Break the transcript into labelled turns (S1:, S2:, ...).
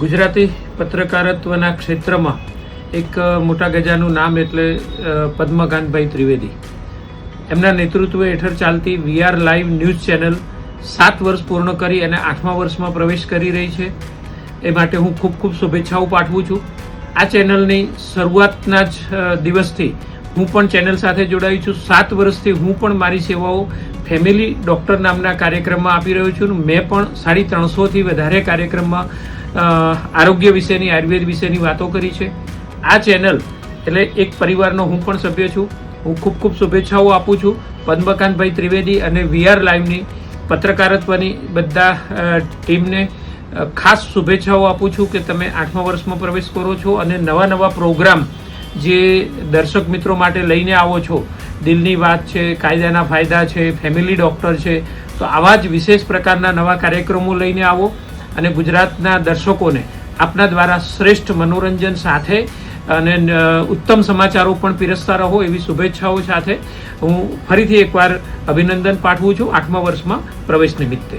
S1: ગુજરાતી પત્રકારત્વના ક્ષેત્રમાં એક મોટા ગજાનું નામ એટલે પદ્મકાંતભાઈ ત્રિવેદી. એમના નેતૃત્વ હેઠળ ચાલતી વીઆર લાઈવ ન્યૂઝ ચેનલ સાત વર્ષ પૂર્ણ કરી અને આઠમા વર્ષમાં પ્રવેશ કરી રહી છે. એ માટે હું ખૂબ ખૂબ શુભેચ્છાઓ પાઠવું છું. આ ચેનલની શરૂઆતના જ દિવસથી હું પણ ચેનલ સાથે જોડાઈ છું. સાત વર્ષથી હું પણ મારી સેવાઓ ફેમિલી ડૉક્ટર નામના કાર્યક્રમમાં આપી રહ્યો છું. મેં પણ સાડી ત્રણસોથી વધારે કાર્યક્રમમાં આરોગ્ય વિશેની, આયુર્વેદ વિશેની વાતો કરી છે. આ ચેનલ એટલે એક પરિવારનો હું પણ સભ્ય છું. હું ખૂબ ખૂબ શુભેચ્છાઓ આપું છું. પદ્મકાંતભાઈ ત્રિવેદી અને વીઆર લાઈવની પત્રકારત્વની બધા ટીમને ખાસ શુભેચ્છાઓ આપું છું કે તમે આઠમા વર્ષમાં પ્રવેશ કરો છો અને નવા નવા પ્રોગ્રામ જે દર્શક મિત્રો માટે લઈને આવો છો દિલની વાત છે, કાયદાના ફાયદા છે ફેમિલી ડૉક્ટર છે. તો આવા જ વિશેષ પ્રકારના નવા કાર્યક્રમો લઈને આવો અને ગુજરાતના દર્શકોને આપના દ્વારા શ્રેષ્ઠ મનોરંજન સાથે અને ઉત્તમ સમાચારો પણ પીરસતા રહો એવી શુભેચ્છાઓ સાથે. હું ફરીથી એકવાર અભિનંદન પાઠવું છું આઠમા વર્ષમાં પ્રવેશ નિમિત્તે.